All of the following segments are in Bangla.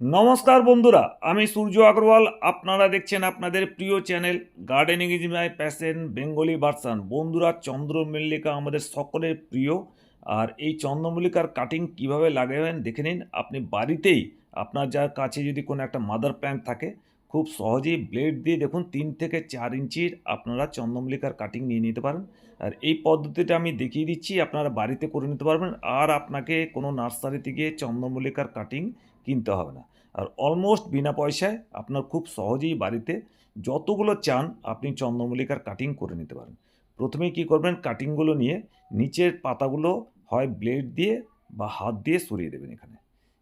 নমস্কার বন্ধুরা, আমি সূর্য আগরওয়াল। আপনারা দেখছেন আপনাদের প্রিয় channel gardening is my passion Bengali version বন্ধুরা, চন্দ্রমল্লিকা আমাদের সকলের প্রিয়। আর এই চন্দ্রমল্লিকার কাটিং কীভাবে লাগাবেন দেখে নিন। আপনি বাড়িতেই আপনার যার কাছে যদি কোনো একটা মাদার প্ল্যান্ট থাকে, খুব সহজেই ব্লেড দিয়ে দেখুন, তিন থেকে চার ইঞ্চির আপনারা চন্দ্রমল্লিকার কাটিং নিয়ে নিতে পারেন। আর এই পদ্ধতিটা আমি দেখিয়ে দিচ্ছি, আপনারা বাড়িতে করে নিতে পারবেন। আর আপনাকে কোনো নার্সারিতে গিয়ে চন্দ্রমল্লিকার কাটিং কিনতে হবে না। আর অলমোস্ট বিনা পয়সায় আপনার খুব সহজেই বাড়িতে যতগুলো চান আপনি চন্দ্রমল্লিকার কাটিং করে নিতে পারেন। প্রথমেই কী করবেন? কাটিংগুলো নিয়ে নিচের পাতাগুলো হয় ব্লেড দিয়ে বা হাত দিয়ে সরিয়ে দেবেন এখানে।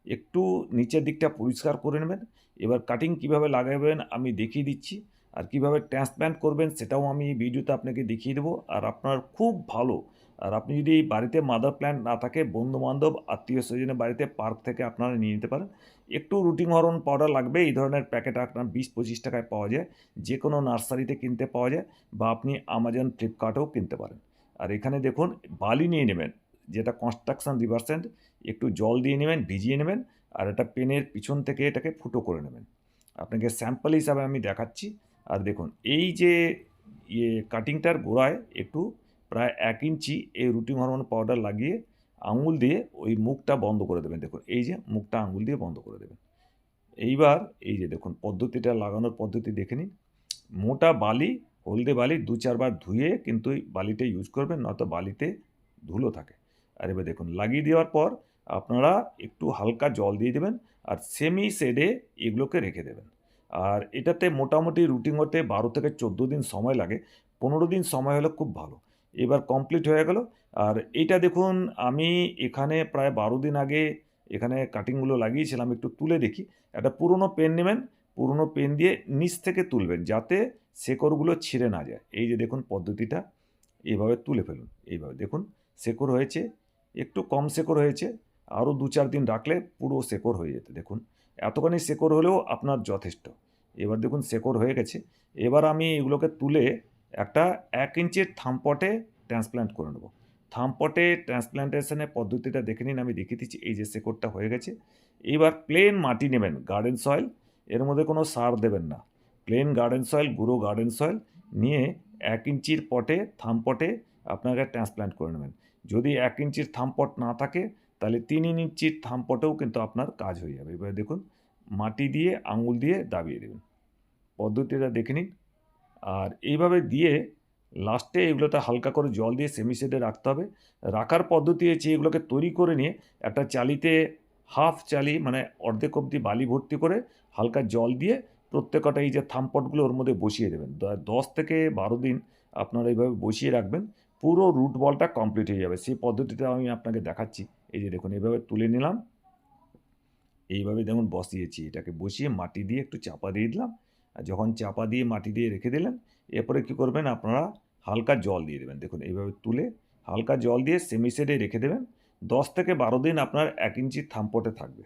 একটু নিচের দিকটা পরিষ্কার করে নেবেন। এবার কাটিং কীভাবে লাগাবেন আমি দেখিয়ে দিচ্ছি। আর কীভাবে ট্রান্সপ্ল্যান্ট করবেন সেটাও আমি এই ভিডিওতে আপনাকে দেখিয়ে দেবো। আর আপনার খুব ভালো আর আপনি যদি বাড়িতে মাদার প্ল্যান্ট না থাকে বন্ধু বান্ধব আত্মীয় স্বজনের বাড়িতে পার্ক থেকে আপনারা নিয়ে নিতে পারেন। একটু রুটিন হরন পাউডার লাগবে, এই ধরনের প্যাকেট আপনার বিশ পঁচিশ টাকায় পাওয়া যায়। যে কোনো নার্সারিতে কিনতে পাওয়া যায় বা আপনি আমাজন ফ্লিপকার্টেও কিনতে পারেন। আর এখানে দেখুন, বালি নিয়ে নেবেন, যেটা কনস্ট্রাকশন রিভার্সেন্ট একটু জল দিয়ে নেবেন, ভিজিয়ে নেবেন, আর এটা পেনের পিছন থেকে এটাকে ফুটো করে নেবেন। আপনাকে স্যাম্পল হিসাবে আমি দেখাচ্ছি। আর দেখুন, এই যে ইয়ে কাটিংটার গোড়ায় একটু প্রায় এক ইঞ্চি এই রুটিন হরমোন পাউডার লাগিয়ে আঙুল দিয়ে ওই মুখটা বন্ধ করে দেবেন। দেখুন, এই যে মুখটা আঙুল দিয়ে বন্ধ করে দেবেন। এইবার এই যে দেখুন, পদ্ধতিটা লাগানোর পদ্ধতি দেখে নিন। মোটা বালি, হলদে বালি দু চারবার ধুয়ে কিন্তু বালিটা ইউজ করবেন, নয়তো বালিতে ধুলো থাকে। আর এবার দেখুন, লাগিয়ে দেওয়ার পর আপনারা একটু হালকা জল দিয়ে দেবেন আর সেমি শেডে এগুলোকে রেখে দেবেন। আর এটাতে মোটামুটি রুটিন হতে বারো থেকে চোদ্দ দিন সময় লাগে। পনেরো দিন সময় হলে খুব ভালো। এবার কমপ্লিট হয়ে গেল। আর এইটা দেখুন, আমি এখানে প্রায় বারো দিন আগে এখানে কাটিংগুলো লাগিয়েছিলাম, একটু তুলে দেখি। একটা পুরনো পেন নেবেন, পুরনো পেন দিয়ে নিচ থেকে তুলবেন, যাতে শেকড়গুলো ছিঁড়ে না যায়। এই যে দেখুন পদ্ধতিটা এইভাবে তুলে ফেলুন, এইভাবে। দেখুন, শেকড় হয়েছে, একটু কম শেকড় হয়েছে আরও দু চার দিন রাখলে পুরো শেকড় হয়ে যেত। দেখুন, এতখানি শেকড় হলেও আপনার যথেষ্ট। এবার দেখুন, শেকড় হয়ে গেছে। এবার আমি এগুলোকে তুলে একটা এক ইঞ্চির থামপটে ট্রান্সপ্ল্যান্ট করে নেব। থামপটে ট্রান্সপ্ল্যান্টেশনের পদ্ধতিটা দেখে নিন, আমি দেখিয়ে দিচ্ছি, এই যে শেকড়টা হয়ে গেছে। এইবার প্লেন মাটি নেবেন গার্ডেন সয়েল এর মধ্যে কোনো সার দেবেন না। প্লেন গার্ডেন সয়েল গুঁড়ো গার্ডেন সয়েল নিয়ে এক ইঞ্চির পটে থামপটে আপনাকে ট্রান্সপ্ল্যান্ট করে নেবেন। যদি এক ইঞ্চির থামপট না থাকে, তাহলে তিন ইঞ্চির থামপটেও কিন্তু আপনার কাজ হয়ে যাবে। এবার দেখুন, মাটি দিয়ে, আঙুল দিয়ে দাবিয়ে দেবেন। পদ্ধতিটা দেখে নিন। আর এইভাবে দিয়ে লাস্টে এগুলোতে হালকা করে জল দিয়ে সেমি শেডে রাখতে হবে। রাখার পদ্ধতি হচ্ছে এগুলোকে তৈরি করে নিয়ে একটা চালিতে হাফ চালি মানে অর্ধেক অবধি বালি ভর্তি করে হালকা জল দিয়ে প্রত্যেকটা এই যে থামপটগুলো ওর মধ্যে বসিয়ে দেবেন। দশ থেকে বারো দিন আপনারা এইভাবে বসিয়ে রাখবেন। পুরো রুট বলটা কমপ্লিট হয়ে যাবে। সেই পদ্ধতিটা আমি আপনাকে দেখাচ্ছি। এই যে দেখুন, এইভাবে তুলে নিলাম। এইভাবে যেমন বসিয়েছি, এটাকে বসিয়ে মাটি দিয়ে একটু চাপা দিয়ে দিলাম। আর যখন চাপা দিয়ে মাটি দিয়ে রেখে দিলেন, এরপরে কী করবেন আপনারা হালকা জল দিয়ে দেবেন। দেখুন, এইভাবে তুলে হালকা জল দিয়ে সেমিসেডে রেখে দেবেন। দশ থেকে বারো দিন আপনার এক ইঞ্চি থাম্পটে থাকবে।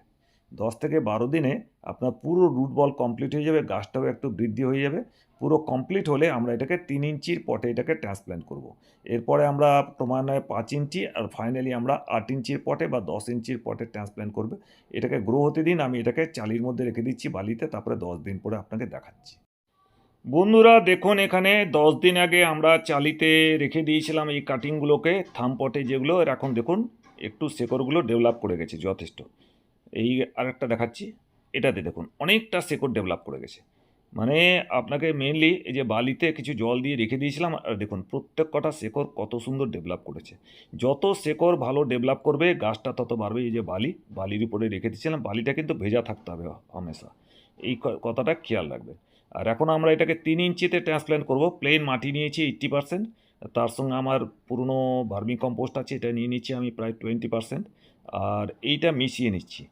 দশ থেকে বারো দিনে আপনার পুরো রুট বল কমপ্লিট হয়ে যাবে, গাছটাও একটু বৃদ্ধি হয়ে যাবে। পুরো কমপ্লিট হলে আমরা এটাকে তিন ইঞ্চির পটে এটাকে ট্রান্সপ্ল্যান্ট করব। এরপরে আমরা ক্রমান্বয়ে পাঁচ ইঞ্চি আর ফাইনালি আমরা আট ইঞ্চির পটে বা দশ ইঞ্চির পটে ট্রান্সপ্ল্যান্ট করবে। এটাকে গ্রো হতে দিন, আমি এটাকে চালির মধ্যে রেখে দিচ্ছি বালিতে, তারপরে দশ দিন পরে আপনাকে দেখাচ্ছি। বন্ধুরা, দেখুন এখানে দশ দিন আগে আমরা চালিতে রেখে দিয়েছিলাম এই কাটিংগুলোকে থামপটে যেগুলো এর এখন দেখুন, একটু শেকড়গুলো ডেভেলপ করে গেছে, যথেষ্ট। এই আরেকটা দেখাচ্ছি। এটাতে দেখুন, অনেকটা শেকড় ডেভেলপ করে গেছে। মানে আপনাকে মেনলি এই যে বালিতে কিছু জল দিয়ে রেখে দিয়েছিলাম, আর দেখুন, প্রত্যেক কটা শেকড় কত সুন্দর ডেভেলপ করেছে। যত শেকড় ভালো ডেভেলপ করবে, গাছটা তত বাড়বে। এই যে বালি, বালির উপরে রেখে দিয়েছিলাম, বালিটা কিন্তু ভেজা থাকতে হবে হামেশা। এই কথাটা খেয়াল রাখবে। আর এখন আমরা এটাকে তিন ইঞ্চিতে ট্রান্সপ্ল্যান্ট করব। প্লেন মাটি নিয়েছি এইট্টি পার্সেন্ট তার সঙ্গে আমার পুরনো ভার্মি কম্পোস্ট আছে, এটা নিয়ে নিচ্ছি আমি প্রায় টোয়েন্টি পার্সেন্ট আর এইটা মিশিয়ে নিচ্ছি।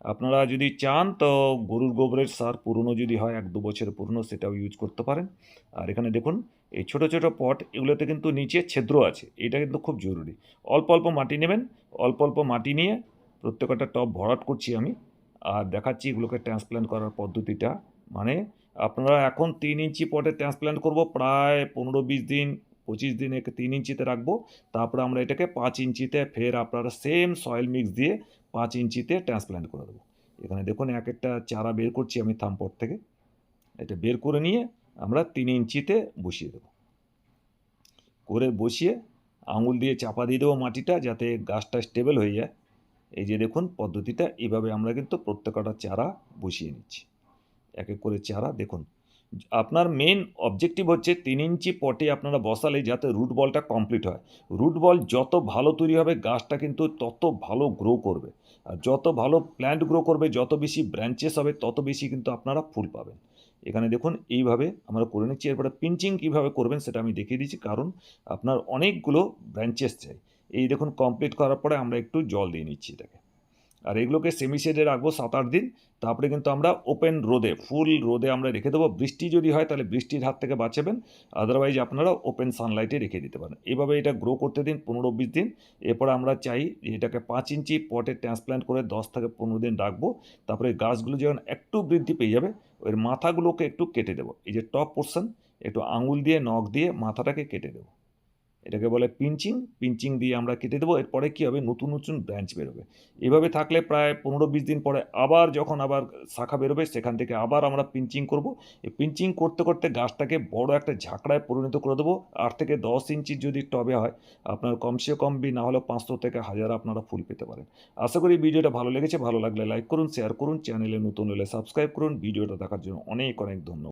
আপনারা যদি চান, তো গরুর গোবরের সার পুরনো যদি হয়, এক দু বছরের পুরনো, সেটাও ইউজ করতে পারেন। আর এখানে দেখুন, এই ছোটো ছোটো পট এগুলোতে কিন্তু নিচে ছিদ্র আছে, এটা কিন্তু খুব জরুরি। অল্প অল্প মাটি নেবেন, অল্প অল্প মাটি নিয়ে প্রত্যেকটা টপ ভরাট করছি আমি, আর দেখাচ্ছি এগুলোকে ট্রান্সপ্ল্যান্ট করার পদ্ধতিটা। মানে আপনারা এখন তিন ইঞ্চি পটে ট্রান্সপ্ল্যান্ট করব, প্রায় পনেরো, বিশ দিন পঁচিশ দিন তিন ইঞ্চিতে রাখব, তারপরে আমরা এটাকে পাঁচ ইঞ্চিতে ফের আপনারা সেম সয়েল মিক্স দিয়ে পাঁচ ইঞ্চিতে ট্রান্সপ্ল্যান্ট করে দেবো। এখানে দেখুন এক একটা চারা বের করছি আমি থামপট থেকে। এটা বের করে নিয়ে আমরা তিন ইঞ্চিতে বসিয়ে দেবো। করে বসিয়ে আঙুল দিয়ে চাপা দিয়ে দেবো মাটিটা যাতে গাছটা স্টেবল হয়ে যায়। এই যে দেখুন পদ্ধতিটা, এভাবে আমরা কিন্তু প্রত্যেকটা চারা বসিয়ে নিচ্ছি। এক এক করে চারা দেখুন আপনার মেন অবজেক্টিভ হচ্ছে তিন ইঞ্চি পটে আপনারা বসালে যাতে রুট বলটা কমপ্লিট হয়। রুট বল যত ভালো তৈরি হবে, গাছটা কিন্তু তত ভালো গ্রো করবে। আর যত ভালো প্ল্যান্ট গ্রো করবে, যত বেশি ব্রাঞ্চেস হবে, তত বেশি কিন্তু আপনারা ফুল পাবেন। এখানে দেখুন, এইভাবে আমরা করে নিচ্ছি। এরপরে পিঞ্চিং কীভাবে করবেন সেটা আমি দেখিয়ে দিচ্ছি, কারণ আপনার অনেকগুলো ব্রাঞ্চেস চাই। এই দেখুন কমপ্লিট করার পরে আমরা একটু জল দিয়ে নিচ্ছি এটাকে। আর এগুলোকে সেমি শেডে রাখব সাত আট দিন। তারপরে কিন্তু আমরা ওপেন রোদে ফুল রোদে আমরা রেখে দেবো। বৃষ্টি যদি হয় তাহলে বৃষ্টির হাত থেকে বাঁচাবেন। আদারওয়াইজ আপনারা ওপেন সানলাইটে রেখে দিতে পারেন। এভাবে এটা গ্রো করতে দিন পনেরো বিশ দিন। এরপরে আমরা চাই এটাকে পাঁচ ইঞ্চি পটে ট্রান্সপ্ল্যান্ট করে দশ থেকে পনেরো দিন রাখব। তারপরে গাছগুলো যখন একটু বৃদ্ধি পেয়ে যাবে ওই মাথাগুলোকে একটু কেটে দেবো। এই যে টপ পোর্শন একটু আঙুল দিয়ে, নখ দিয়ে মাথাটাকে কেটে দেবো। এটাকে বলে পিঞ্চিং পিঞ্চিং দিয়ে আমরা কেটে দেবো, এরপরে কী হবে? নতুন নতুন ব্রাঞ্চ বেরোবে। এভাবে থাকলে প্রায় পনেরো, বিশ দিন পরে আবার যখন আবার শাখা বেরোবে, সেখান থেকে আবার আমরা পিঞ্চিং করব। এই পিঞ্চিং করতে করতে গাছটাকে বড় একটা ঝাঁকড়ায় পরিণত করে দেবো। আট থেকে দশ ইঞ্চির যদি টবে হয়, আপনার কমসে কম বি, না হলে পাঁচশো থেকে হাজার আপনারা ফুল পেতে পারেন। আশা করি ভিডিওটা ভালো লেগেছে। ভালো লাগলে লাইক করুন, শেয়ার করুন, চ্যানেলে নতুন হলে সাবস্ক্রাইব করুন। ভিডিওটা দেখার জন্য অনেক অনেক ধন্যবাদ।